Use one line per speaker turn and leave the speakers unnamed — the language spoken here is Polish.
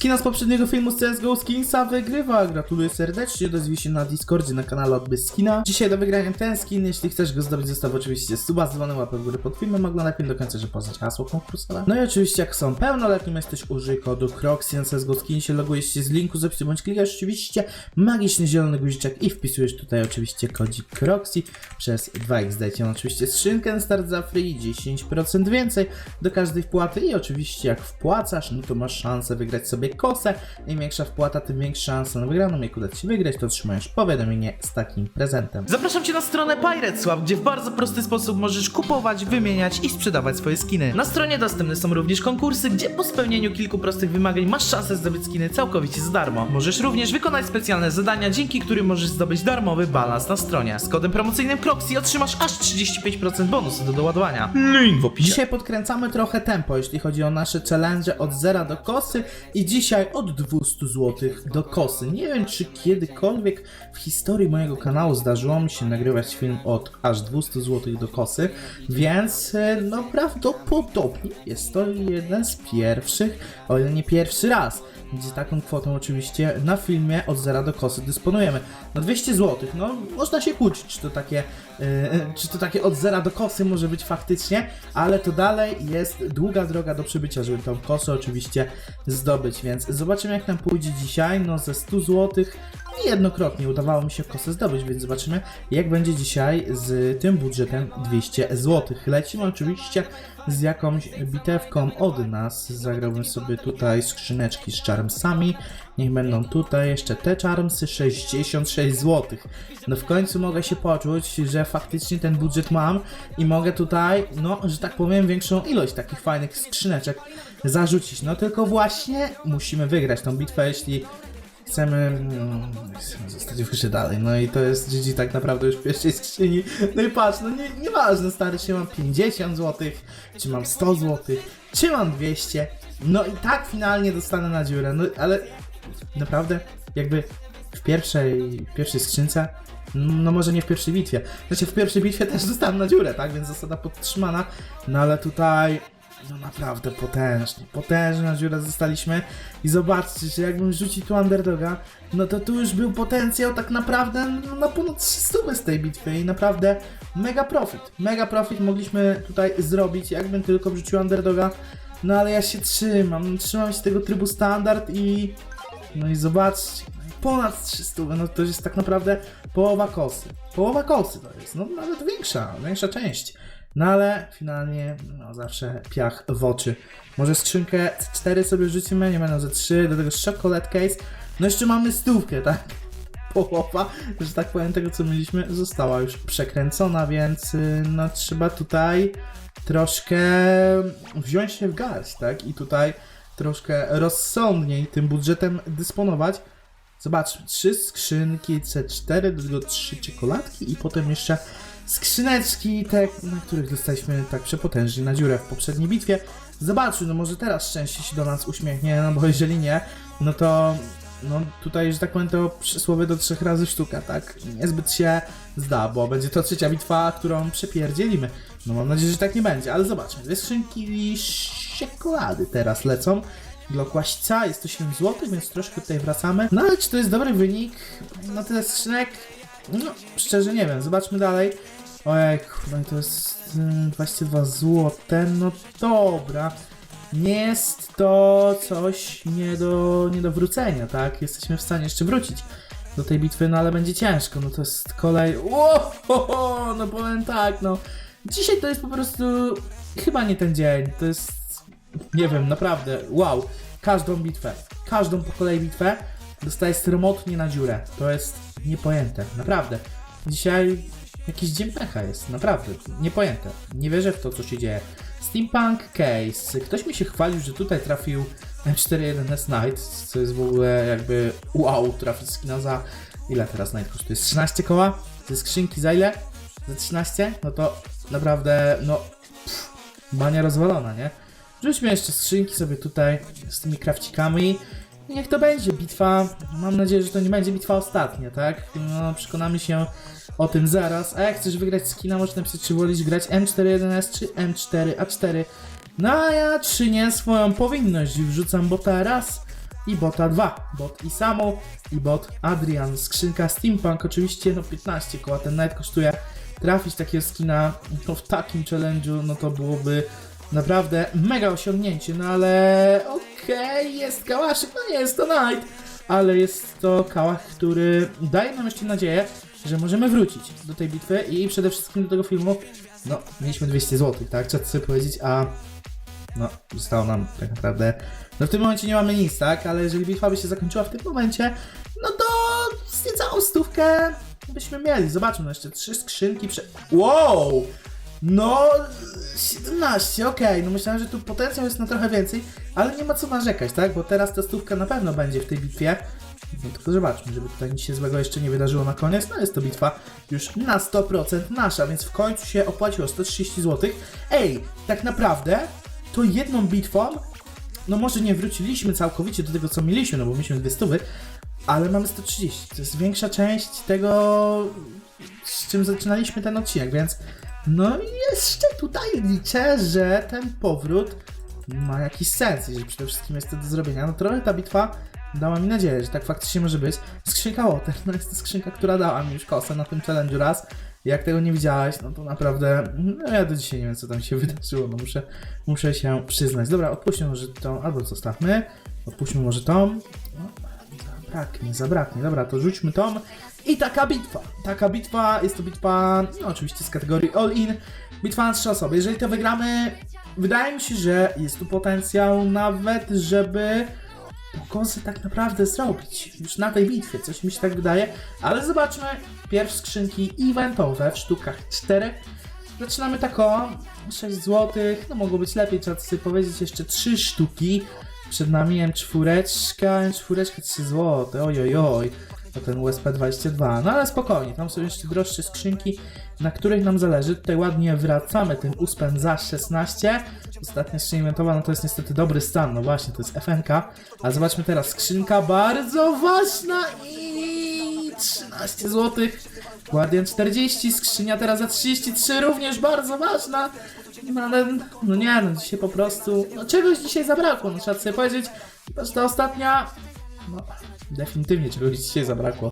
Skina z poprzedniego filmu z CSGO Skinsa wygrywa. Gratuluję serdecznie. Odezwij się na Discordzie na kanale Odbyt Skina. Dzisiaj do wygrania ten skin. Jeśli chcesz go zdobyć, zostaw oczywiście suba z dzwonem, łapę w górę pod filmem. Oglądaj film do końca, żeby poznać hasło konkursowe. No i oczywiście, jak są pełnoletnim, jesteś użyj kodu CROXY na CSGO Skinsie. Logujesz się z linku z opisu, bądź klikasz oczywiście magiczny zielony guziczek i wpisujesz tutaj oczywiście kodzik CROXY przez 2x. Dajcie nam oczywiście skrzynkę start za free, 10% więcej do każdej wpłaty i oczywiście jak wpłacasz, no to masz szansę wygrać sobie kosę. Im większa wpłata, tym większa szansa na wygraną. Jak uda Ci się wygrać, to otrzymujesz powiadomienie z takim prezentem.
Zapraszam Cię na stronę PirateSwap, gdzie w bardzo prosty sposób możesz kupować, wymieniać i sprzedawać swoje skiny. Na stronie dostępne są również konkursy, gdzie po spełnieniu kilku prostych wymagań masz szansę zdobyć skiny całkowicie za darmo. Możesz również wykonać specjalne zadania, dzięki którym możesz zdobyć darmowy balans na stronie. Z kodem promocyjnym CROXY otrzymasz aż 35% bonusu do doładowania. Link w opisie.
Dzisiaj podkręcamy trochę tempo, jeśli chodzi o nasze challenge od zera do kosy i dzisiaj od 200 zł do kosy. Nie wiem, czy kiedykolwiek w historii mojego kanału zdarzyło mi się nagrywać film od aż 200 zł do kosy, więc e, no prawdopodobnie jest to jeden z pierwszych, o ile nie pierwszy raz, gdzie taką kwotą oczywiście na filmie od zera do kosy dysponujemy. No 200 zł, no można się kłócić, czy to takie, yy, czy to takie od zera do kosy może być faktycznie, ale to dalej jest długa droga do przybycia, żeby tą kosę oczywiście zdobyć, więc zobaczymy jak nam pójdzie dzisiaj, no ze 100 zł niejednokrotnie udawało mi się kosę zdobyć, więc zobaczymy jak będzie dzisiaj z tym budżetem 200 zł. Lecimy oczywiście z jakąś bitewką od nas, zagrałbym sobie tutaj skrzyneczki z charmsami, niech będą tutaj jeszcze te charmsy 66 zł. No w końcu mogę się poczuć, że faktycznie ten budżet mam i mogę tutaj, no, że tak powiem, większą ilość takich fajnych skrzyneczek zarzucić. No tylko właśnie musimy wygrać tą bitwę, jeśli chcemy, mm, chcemy zostać wyżej dalej. No i to jest GG tak naprawdę już w pierwszej skrzyni. No i patrz, no nie, nieważne stary, czy mam 50 zł, czy mam 100 zł, czy mam 200. No i tak finalnie dostanę na dziurę. No ale naprawdę, jakby w pierwszej, w pierwszej skrzynce, no może nie w pierwszej bitwie. Znaczy w pierwszej bitwie też dostałem na dziurę, tak? Więc zasada podtrzymana. No ale tutaj, no naprawdę potężnie, potężna dziura zostaliśmy. I zobaczcie, że jakbym rzucił tu underdoga, no to tu już był potencjał tak naprawdę no, na ponad 300 z tej bitwy i naprawdę mega profit. Mega profit mogliśmy tutaj zrobić, jakbym tylko wrzucił underdoga. No ale ja się trzymam, trzymam się tego trybu standard i... No i zobaczcie, ponad 300, no to jest tak naprawdę połowa kosy. Połowa kosy to jest, no nawet większa, większa część. No ale finalnie, no zawsze piach w oczy. Może skrzynkę 4 sobie rzucimy, nie będą ze 3, do tego chocolate case. No jeszcze mamy stówkę, tak? Połowa, że tak powiem, tego co mieliśmy została już przekręcona, więc y, no trzeba tutaj troszkę wziąć się w garść, tak? I tutaj troszkę rozsądniej tym budżetem dysponować. Zobaczmy, trzy skrzynki C4, do tego trzy czekoladki i potem jeszcze skrzyneczki, te, na których dostaliśmy tak przepotężnie na dziurę w poprzedniej bitwie. Zobaczmy, no może teraz szczęście się do nas uśmiechnie, no bo jeżeli nie, no to no tutaj, że tak powiem, to przysłowie do trzech razy sztuka, tak? Niezbyt się zda, bo będzie to trzecia bitwa, którą przepierdzielimy. No mam nadzieję, że tak nie będzie, ale zobaczmy. Dwie skrzynki czekolady teraz lecą. Dla kłaśca jest to 7 zł, więc troszkę tutaj wracamy. No ale czy to jest dobry wynik? No tyle skrzynek? No, szczerze nie wiem. Zobaczmy dalej. Ojejku, no i to jest mm, 22 zł. No dobra. Nie jest to coś nie do, nie do wrócenia, tak? Jesteśmy w stanie jeszcze wrócić do tej bitwy, no ale będzie ciężko. No to jest kolej. Ło, no powiem tak, no. Dzisiaj to jest po prostu chyba nie ten dzień. To jest nie wiem, naprawdę, wow. Każdą bitwę, każdą po kolei bitwę dostaję stromotnie na dziurę. To jest niepojęte, naprawdę. Dzisiaj jakiś dzień pecha jest, naprawdę, niepojęte. Nie wierzę w to, co się dzieje. Steampunk Case. Ktoś mi się chwalił, że tutaj trafił M41S Night, co jest w ogóle jakby wow, trafić skina za... Ile teraz Night kosztuje? 13 koła? Ze skrzynki za ile? Za 13? No to naprawdę, no... Pff, bania rozwalona, nie? Rzućmy jeszcze skrzynki sobie tutaj z tymi krawcikami. I Niech to będzie bitwa. Mam nadzieję, że to nie będzie bitwa ostatnia, tak? No, przekonamy się o tym zaraz. A jak chcesz wygrać skina, możesz napisać, czy wolisz grać M41S czy M4A4. No a ja czynię swoją powinność i wrzucam, bo teraz i bota 2. Bot Isamu i bot Adrian. Skrzynka Steampunk oczywiście, no 15 koła ten night kosztuje. Trafić takiego skina no, w takim challenge'u, no to byłoby naprawdę mega osiągnięcie, no ale okej, jest kałaszyk, no nie jest to night, ale jest to kałach, który daje nam jeszcze nadzieję, że możemy wrócić do tej bitwy i przede wszystkim do tego filmu, no mieliśmy 200 zł, tak, trzeba sobie powiedzieć, a no, zostało nam tak naprawdę. No w tym momencie nie mamy nic, tak? Ale jeżeli bitwa by się zakończyła w tym momencie, no to z niecałą stówkę byśmy mieli. Zobaczmy, no jeszcze trzy skrzynki prze... Wow! No, 17, okej, no myślałem, że tu potencjał jest na trochę więcej, ale nie ma co narzekać, tak? Bo teraz ta stówka na pewno będzie w tej bitwie. No tylko zobaczmy, żeby tutaj nic się złego jeszcze nie wydarzyło na koniec. No jest to bitwa już na 100% nasza, więc w końcu się opłaciło 130 zł. Ej, tak naprawdę to jedną bitwą, no może nie wróciliśmy całkowicie do tego, co mieliśmy, no bo mieliśmy dwie stówy, ale mamy 130. To jest większa część tego, z czym zaczynaliśmy ten odcinek, więc no i jeszcze tutaj liczę, że ten powrót ma jakiś sens, jeżeli przede wszystkim jest to do zrobienia. No trochę ta bitwa dała mi nadzieję, że tak faktycznie może być. Skrzynka Water, no jest to skrzynka, która dała mi już kosę na tym challenge'u raz. Jak tego nie widziałeś, no to naprawdę, no ja do dzisiaj nie wiem, co tam się wydarzyło, no muszę, muszę się przyznać. Dobra, odpuśćmy może tą, albo zostawmy, odpuśćmy może tą. No, zabraknie, zabraknie, dobra, to rzućmy tą. I taka bitwa, taka bitwa, jest to bitwa, no oczywiście z kategorii All In, bitwa na trzy osoby. Jeżeli to wygramy, wydaje mi się, że jest tu potencjał nawet, żeby pokosy tak naprawdę zrobić już na tej bitwie, coś mi się tak wydaje, ale zobaczmy pierw skrzynki eventowe w sztukach 4. Zaczynamy tak o 6 zł, no mogło być lepiej, trzeba sobie powiedzieć jeszcze 3 sztuki. Przed nami M4, M4 3 zł, oj oj oj, to ten USP 22, no ale spokojnie, tam są jeszcze droższe skrzynki, na których nam zależy. Tutaj ładnie wracamy tym USPem za 16. Ostatnia skrzynia eventowa, no to jest niestety dobry stan, no właśnie, to jest FNK. A zobaczmy teraz, skrzynka bardzo ważna i 13 zł. Guardian 40, skrzynia teraz za 33, również bardzo ważna. No ale, no nie no, dzisiaj po prostu, no czegoś dzisiaj zabrakło, no trzeba sobie powiedzieć, że ta ostatnia, no definitywnie czegoś dzisiaj zabrakło.